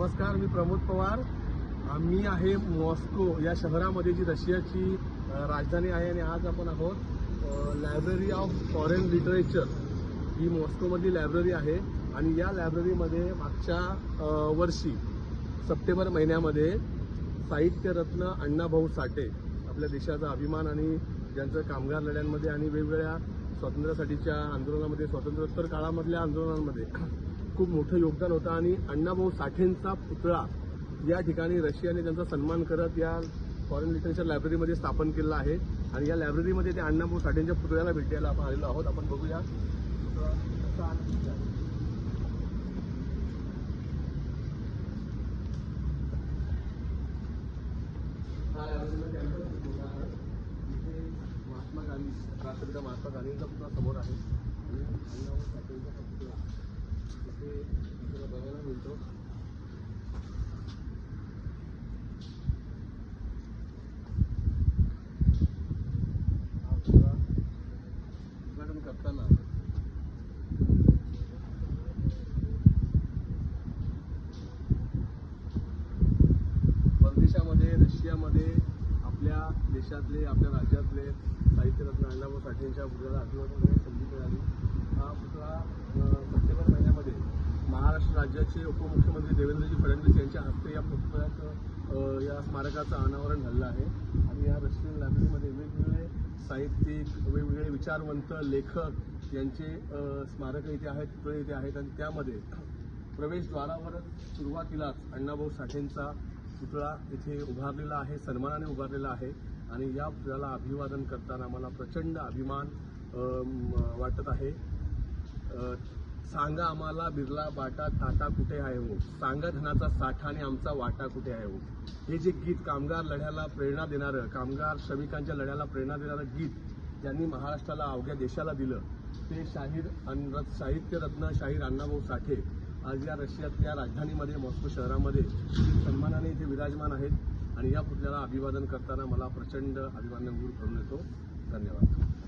नमस्कार मी प्रमोद पवार. आम्ही आहे मॉस्को या शहरामध्ये जी रशियाची राजधानी आहे आणि आज आपण आहोत लायब्ररी ऑफ फॉरेन लिटरेचर. ही मॉस्कोमधली लायब्ररी आहे आणि या लायब्ररीमध्ये मागच्या वर्षी सप्टेंबर महिन्यामध्ये साहित्यरत्न अण्णाभाऊ साठे आपल्या देशाचा अभिमान आणि ज्यांचं कामगार लढ्यांमध्ये आणि वेगवेगळ्या स्वातंत्र्यासाठीच्या आंदोलनामध्ये स्वातंत्र्योत्तर काळामधल्या आंदोलनांमध्ये खूप मोठं योगदान होतं आणि अण्णाभाऊ साठेंचा पुतळा या ठिकाणी रशियाने त्यांचा सन्मान करत या फॉरेन लिटरेचर लायब्ररीमध्ये स्थापन केलेला आहे. आणि या लायब्ररीमध्ये ते अण्णाभाऊ साठेंच्या पुतळ्याला भेटायला आपण आलेलो आहोत. आपण बघूया. महात्मा गांधी राष्ट्रपिता महात्मा गांधींचा पुतळा समोर आहे. आणि अण्णाभाऊ साठेंचा पुतळा. बघायला मिळतो उद्घाटन करताना परदेशामध्ये रशियामध्ये आपल्या देशातले आपल्या राज्यातले साहित्यरत्न अण्णाभाऊ साठेंच्या मुलाला आत्महत्या संधी मिळाली हा पुतळा अ, सप्टेंबर महिन्यामध्ये महाराष्ट्र राज्याचे उपमुख्यमंत्री देवेंद्रजी फडणवीस यांच्या हस्ते या पुतळ्याचं या स्मारकाचं अनावरण झालं आहे. आणि या रशियन लायब्ररीमध्ये वेगवेगळे साहित्यिक वेगवेगळे विचारवंत लेखक यांचे स्मारक इथे आहेत पुतळे इथे आहेत. आणि त्यामध्ये प्रवेशद्वारावरच सुरुवातीलाच अण्णाभाऊ साठेंचा पुतळा इथे उभारलेला आहे सन्मानाने उभारलेला आहे. आणि या पुतळ्याला अभिवादन करताना मला प्रचंड अभिमान वाटत आहे. सांगा आम्हाला बिर्ला बाटा टाटा कुठे आहे हो? सांगा धनाचा साठा आणि आमचा वाटा कुठे आहे हो? हे जे गीत कामगार लढ्याला प्रेरणा देणारं कामगार श्रमिकांच्या लढ्याला प्रेरणा देणारं गीत ज्यांनी महाराष्ट्राला अवघ्या देशाला दिलं ते शाहीर अन्न साहित्यरत्न शाहीर अण्णाभाऊ साठे आज या रशियातल्या राजधानीमध्ये मॉस्को शहरामध्ये सन्मानाने इथे विराजमान आहेत आणि या पुतळ्याला अभिवादन करताना मला प्रचंड अभिमानानुभूत करून येतो. धन्यवाद.